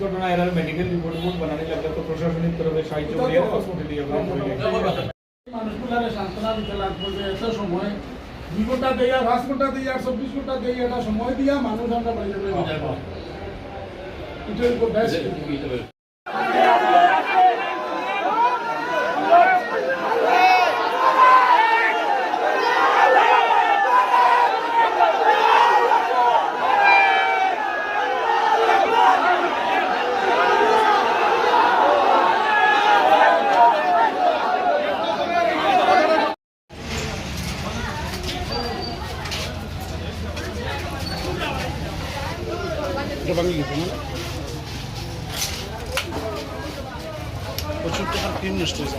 ঘটনা হয়েছে medical report report বানানি লাগলে সাহায্য করিয়া হসপিটালে সময়, দুই ঘণ্টা দিয়ে আর চব্বিশ ঘণ্টা এটা সময় দিয়া মানুষ আমরা। এটাই তো best। প্রচুর টাকার ক্রিম নষ্ট হয়েছে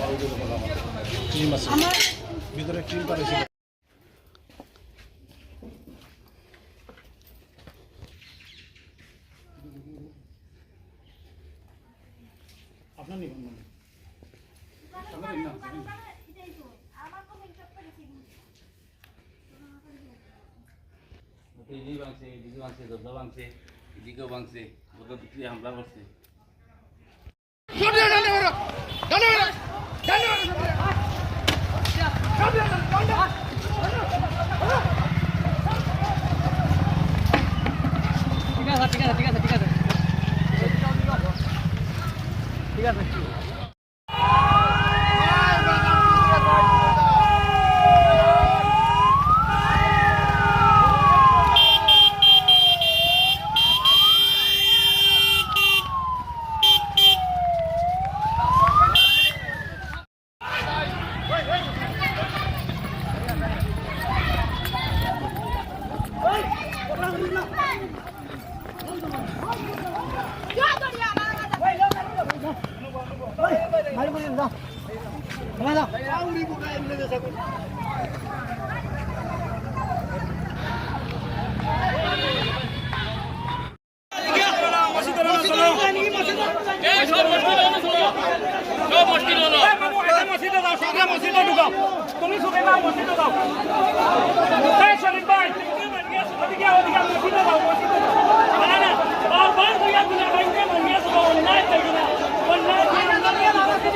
ক্রিম আছে। ভিতরে ক্রিম পাঠাইছিল আপনার নিবেন মানে এদিকে ভাঙছে এদিকে ভাঙছে দরজা ভাঙছে এদিকেও ভাঙছে ওটা দুটি হামলা করছে। তুমি সুবে না মসজিদে এই শরীফ ভাই ওদিকে ওদিকে মসজিদে যাও মসজিদে যাও না না বারবার দুইয়া তাই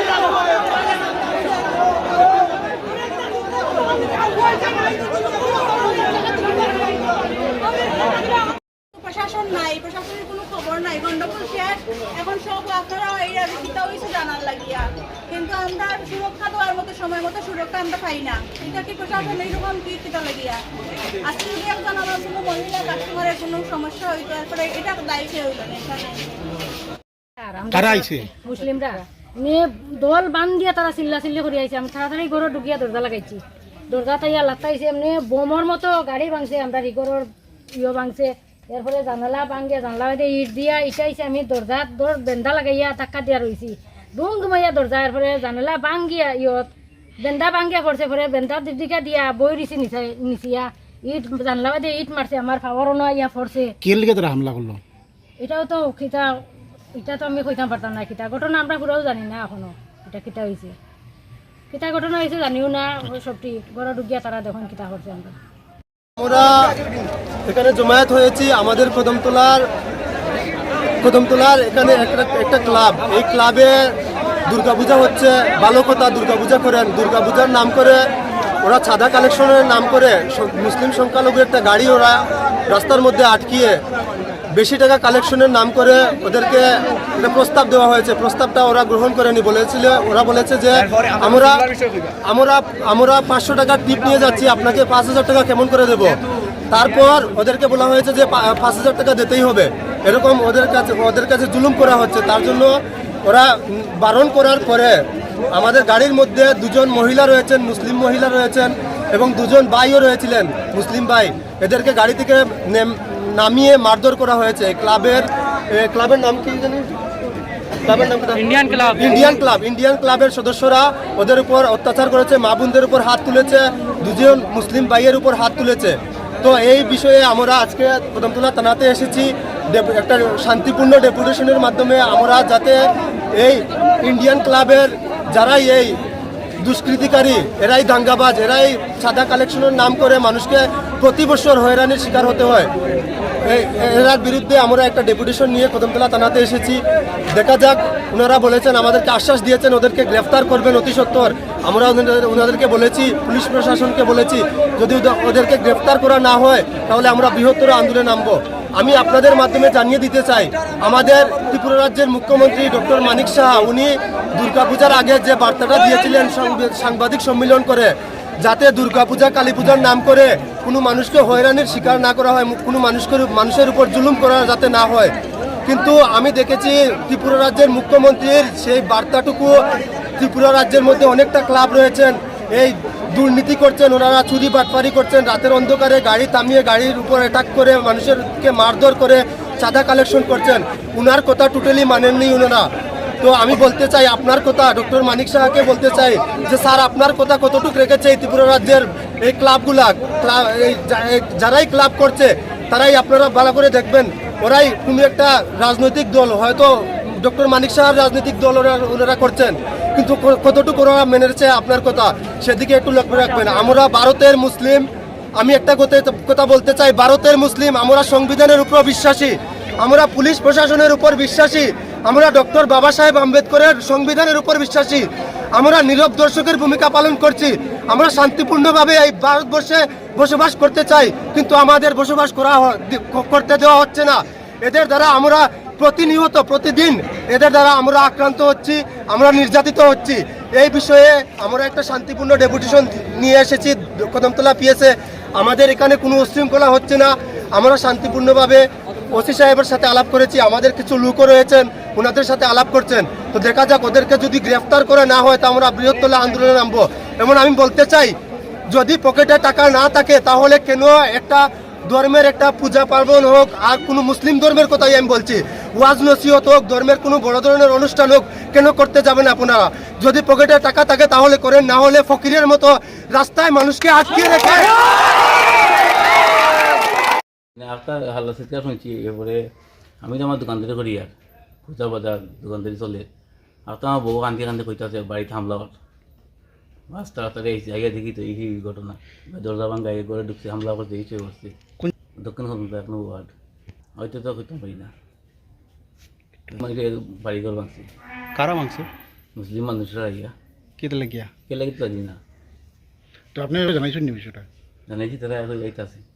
না আমরা নিয়ে প্রশাসন নাই প্রশাসনের কোনো খবর নাই গন্ডগোল শেষ এখন সব আপনারা এই চিন্তা হয়েছে জানার লাগিয়া কিন্তু আমরা সুরক্ষা দেওয়ার মতো সময় মতো সুরক্ষা আমরা পাই না। এটা কি প্রশাসন এইরকম কি চিন্তা লাগিয়া আজকে যদি একজন আমার কোনো মহিলা কাস্টমারের কোনো সমস্যা হইতো তারপরে এটা দায়ী কে হইল না মুসলিমরা। মেয়ে দল বান দিয়া তারা চিল্লা চিল্লি করে আইছে। আমি তাড়াতাড়ি ঘরে ঢুকিয়া দরজা লাগাইছি। দরজা তাইয়া লাতাইছে এমনি বোমর মতো গাড়ি ভাঙছে আমরা রিগরের ইয়ে ভাঙছে। এরপরে জানালা ভাঙে জানলা ইট দিয়া ইটাইছে আমি দরজা দর বেন্দা লাগাইয়া ধাক্কা দিয়া রইছি। দুম দুমাইয়া দরজা এরপরে জানালা ভাঙ্গিয়া ইয়ত বেন্দা ভাঙ্গিয়া পড়ছে পরে বেন্দা দিদিকা দিয়া বই দিছি নিচাই নিচিয়া। ইট জানলা বাইদে ইট মারছে আমার ফাওয়ারও না ইয়া পড়ছে কে লিগে তারা হামলা করল এটাও তো খিতা এটা তো আমি কইতাম পারতাম না খিতা ঘটনা আমরা পুরাও জানি না এখনও এটা কিতা হয়েছে কিতা ঘটনা হয়েছে জানিও না সবটি ঘরে ঢুকিয়া তারা দেখুন কিতা করছে আমরা আমরা এখানে জমায়েত হয়েছি আমাদের কদমতলার কদমতলার এখানে একটা একটা ক্লাব। এই ক্লাবে দুর্গাপূজা হচ্ছে বালকতা দুর্গাপূজা করেন। দুর্গাপূজার নাম করে ওরা ছাদা কালেকশনের নাম করে মুসলিম সংখ্যালঘু একটা গাড়ি ওরা রাস্তার মধ্যে আটকিয়ে বেশি টাকা কালেকশনের নাম করে ওদেরকে একটা প্রস্তাব দেওয়া হয়েছে। প্রস্তাবটা ওরা গ্রহণ করেনি। বলেছিল ওরা বলেছে যে আমরা আমরা আমরা পাঁচশো টাকার টিপ নিয়ে যাচ্ছি। আপনাকে পাঁচ হাজার টাকা কেমন করে দেব? তারপর ওদেরকে বলা হয়েছে যে পাঁচ হাজার টাকা দিতেই হবে। এরকম ওদের কাছে ওদের কাছে জুলুম করা হচ্ছে তার জন্য ওরা বারণ করার পরে আমাদের গাড়ির মধ্যে দুজন মহিলা রয়েছেন মুসলিম মহিলা রয়েছেন এবং দুজন ভাইও রয়েছিলেন মুসলিম ভাই। এদেরকে গাড়ি থেকে নামিয়ে মারধর করা হয়েছে। ক্লাবের ক্লাবের নাম কি জানি? ক্লাবের নাম Indian club Indian club Indian ক্লাবের সদস্যরা ওদের উপর অত্যাচার করেছে মা বোনদের উপর হাত তুলেছে দুজন মুসলিম ভাইয়ের উপর হাত তুলেছে। তো এই বিষয়ে আমরা আজকে কদমতলা থানাতে এসেছি। একটা শান্তিপূর্ণ ডেপুটেশনের মাধ্যমে আমরা যাতে এই ইন্ডিয়ান ক্লাবের যারাই এই দুষ্কৃতিকারী, এরাই দাঙ্গাবাজ, এরাই সাদা কালেকশনের নাম করে মানুষকে প্রতি বছর হয়রানির শিকার হতে হয়। এরার বিরুদ্ধে আমরা একটা ডেপুটেশন নিয়ে কদমতলা থানাতে এসেছি। দেখা যাক, ওনারা বলেছেন, আমাদেরকে আশ্বাস দিয়েছেন, ওদেরকে গ্রেফতার করবেন অতি সত্বর। আমরা ওনাদেরকে বলেছি, পুলিশ প্রশাসনকে বলেছি, যদি ওদেরকে গ্রেফতার করা না হয়, তাহলে আমরা বৃহত্তর আন্দোলনে নামবো। আমি আপনাদের মাধ্যমে জানিয়ে দিতে চাই, আমাদের ত্রিপুরা রাজ্যের মুখ্যমন্ত্রী ডক্টর মানিক সাহা, উনি দুর্গাপূজার আগে যে বার্তাটা দিয়েছিলেন সাংবাদিক সম্মেলন করে, যাতে দুর্গাপূজা কালী পূজার নাম করে কোনো মানুষকে হয়রানির শিকার না করা হয়, কোনো মানুষকে মানুষের উপর জুলুম করা যাতে না হয়। কিন্তু আমি দেখেছি ত্রিপুরা রাজ্যের মুখ্যমন্ত্রীর সেই বার্তাটুকু ত্রিপুরা রাজ্যের মধ্যে অনেকটা ক্লাব রয়েছেন। এই দুর্নীতি করছেন, ওনারা চুরি বাটপারি করছেন, রাতের অন্ধকারে গাড়ি থামিয়ে গাড়ির উপর অ্যাটাক করে মানুষেরকে মারধর করে চাঁদা কালেকশন করছেন। উনার কথা টোটালি মানেননি ওনারা তো আমি বলতে চাই, আপনার কথা ডক্টর মানিক সাহাকে বলতে চাই যে, স্যার, আপনার কথা কতটুকু রেখেছে এই ত্রিপুরা রাজ্যের এই ক্লাবগুলা যারাই ক্লাব করছে, তারাই আপনারা ভালো করে দেখবেন। ওরাই কোনো একটা রাজনৈতিক দল, হয়তো ডক্টর মানিক সাহার রাজনৈতিক দল ওরা ওনারা করছেন। কিন্তু কতটুকু ওরা মেনেছে আপনার কথা, সেদিকে একটু লক্ষ্য রাখবেন। আমরা ভারতের মুসলিম, আমি একটা কথা বলতে চাই, ভারতের মুসলিম, আমরা সংবিধানের উপর বিশ্বাসী, আমরা পুলিশ প্রশাসনের উপর বিশ্বাসী, আমরা ডক্টর বাবা সাহেব আম্বেদকরের সংবিধানের উপর বিশ্বাসী, আমরা নীরব দর্শকের ভূমিকা পালন করছি, আমরা শান্তিপূর্ণভাবে এই ভারতবর্ষে বসবাস করতে চাই, কিন্তু আমাদের বসবাস করা করতে দেওয়া হচ্ছে না। এদের দ্বারা আমরা প্রতিনিয়ত, প্রতিদিন এদের দ্বারা আমরা আক্রান্ত হচ্ছি, আমরা নির্যাতিত হচ্ছি। এই বিষয়ে আমরা একটা শান্তিপূর্ণ ডেপুটেশন নিয়ে এসেছি কদমতলা পিএসে আমাদের এখানে কোনো উশৃঙ্খলা হচ্ছে না। আমরা শান্তিপূর্ণভাবে ওসি সাহেবের সাথে আলাপ করেছি, আমাদের কিছু লোকও রয়েছেন, ওনাদের সাথে আলাপ করছেন। তো দেখা যাক, ওদেরকে যদি গ্রেফতার করে না হয়, তা আমরা বৃহত্তর আন্দোলনে নামবো। এমন আমি বলতে চাই, যদি পকেটে টাকা না থাকে, তাহলে কেন একটা ধর্মের একটা পূজা পার্বণ হোক, আর কোনো মুসলিম ধর্মের কথাই আমি বলছি। ওয়াজ নসিহত হোক, ধর্মের কোনো বড় ধরনের অনুষ্ঠান হোক, কেন করতে যাবেন আপনারা? যদি পকেটে টাকা থাকে তাহলে করেন, না হলে ফকিরের মতো রাস্তায় মানুষকে আটকে রেখে মানে আপনার হাল্লা চিৎকার শুনছি, এরপরে আমি তো আমার দোকানদারি করি আর। পূজা বাজার দোকানদারি চলে। আর তো আমার বউ কান্দি কান্দি কইতাছে বাড়িতে হামলা কর রাস্তা রাস্তাতে এই জায়গায় দেখি তো এই ঘটনা। দরজা ভাঙ্গা এই ঘরে ঢুকছে, হামলা করছে, এই করছে। দক্ষিণ কলকাতা এক নম্বর ওয়ার্ড। হয়তো তো কইতে পারি না। আমার এটা বাড়ি ঘর ভাঙছি। কারা মাংস মুসলিম মানুষরা ইয়া। কেটে লাগিয়া? কে লাগে তো জানি না। তো আপনি জানাইছেন নি বিষয়টা? জানাইছি তারা যাইতে যাইতাছে।